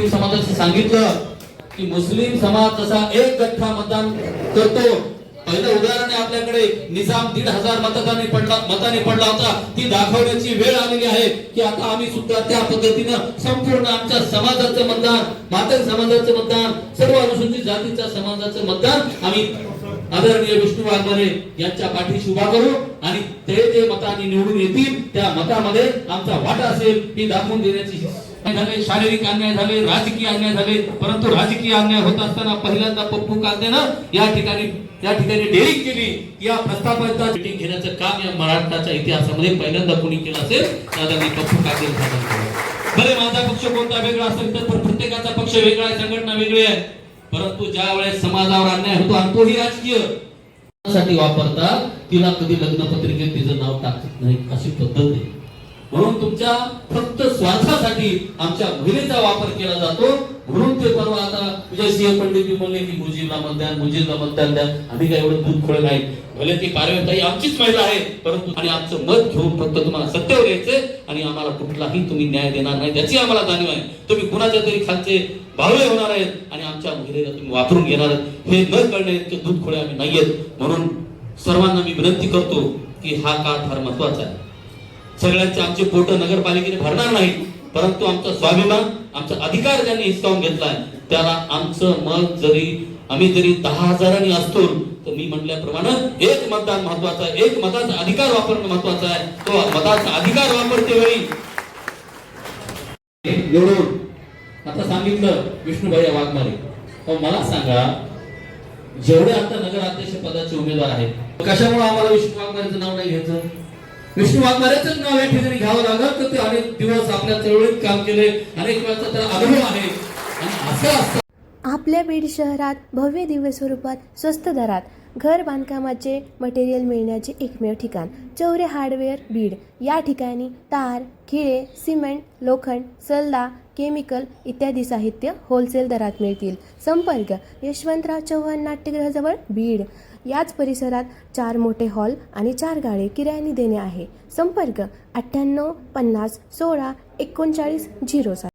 मुस्लिम समाजाचं सांगितलं की मुस्लिम समाज जसा एक गठ्ठा मतदान करतो. पहिलं उदाहरण आहे आपल्याकडे निजाम दीड हजार मतदाने पडला मताने पडला होता. ती दाखवण्याची वेळ आलेली आहे की आता आम्ही सुद्धा त्या पद्धतीनं संपूर्ण आमच्या समाजाचं मतदान मातक समाजाचं मतदान सर्व अनुसूचित जातीच्या समाजाचं मतदान आम्ही आदरणीय विष्णू वाघमारे यांच्या पाठीशी उभा करू आणि ते जे मतांनी निवडून येतील त्या मतामध्ये आमचा वाटा असेल ही दाखवून देण्याची झाले शारीरिक अन्याय झाले राजकीय अन्याय झाले परंतु राजकीय अन्याय होत असताना पहिल्यांदा पप्पू कांदेनं या ठिकाणी या ठिकाणी डेअरिंग केली. या प्रस्तावाचा मिटिंग घेण्याचं काम या महाराष्ट्राच्या इतिहासामध्ये पहिल्यांदा कोणी केलं असेल तर पप्पू कांदे बरे माझा पक्ष कोणता वेगळा असेल तर प्रत्येकाचा पक्ष वेगळा आहे संघटना वेगळी आहे. परंतु ज्या वेळेस समाजावर अन्याय होतो आणि तोही राजकीय. साठी वापरता तिला कधी लग्न पत्रिकेत तिचं नाव टाकत नाही अशी पद्धत आहे. म्हणून तुमच्या फक्त स्वार्थासाठी आमच्या महिलेचा वापर केला जातो. म्हणून ते परवा आता विजयसिंह पंडितजी म्हणले की मुजीला मतदान मुजीला मतदान द्या आम्ही काय एवढं दूध खोळे नाही. भले ती पारवेताई आमचीच महिला आहे. परंतु आणि आमचं मत घेऊन फक्त तुम्हाला सत्तेवर यायचंय आणि आम्हाला कुठलाही तुम्ही न्याय देणार नाही. त्याची आम्हाला जाणीव आहे. तुम्ही कुणाच्या तरी खालचे बावळे होणार आहेत आणि आमच्या महिलेला तुम्ही वापरून घेणार हे न कळणे इतके दूध खोळे आम्ही नाहीयेत. म्हणून सर्वांना मी विनंती करतो की हा काळ फार महत्त्वाचा आहे. सगळ्यांचे आमचे पोट नगरपालिकेने भरणार नाही परंतु आमचा स्वाभिमान आमचा अधिकार ज्यांनी हिसकावून घेतलाय. त्याला आमचं मत जरी आम्ही जरी दहा हजारांनी असतो तर मी म्हटल्याप्रमाणे एक मतदान महत्वाचं आहे. एक मताचा अधिकार वापरणं महत्वाचं आहे. तो मताचा अधिकार वापरते वेळी. निवडून आता सांगितलं विष्णुभाई वाघमारे. हो, मला सांगा जेवढे आता नगराध्यक्ष पदाचे उमेदवार आहेत कशामुळे आम्हाला विष्णू वाघमारेचं नाव नाही घ्यायचं? विष्णू वाघमारेच नाव या ठिकाणी घ्यावं लागत तर ते अनेक दिवस आपल्या चळवळीत काम केले. अनेक वेळाचा त्याला अनुभव आहे. आणि असं असतं. आपल्या बीड शहरात भव्य दिव्य स्वरूपात स्वस्त दरात घर बांधकामाचे मटेरियल मिळण्याचे एकमेव ठिकाण चौरे हार्डवेअर बीड. या ठिकाणी तार खिळे सिमेंट लोखंड सल्ला केमिकल इत्यादी साहित्य होलसेल दरात मिळतील. संपर्क यशवंतराव चव्हाण नाट्यगृहाजवळ बीड. याच परिसरात चार मोठे हॉल आणि चार गाळे किरायाने देणे आहे. संपर्क अठ्ठ्याण्णव पन्नास सोळा एकोणचाळीस झिरो सात.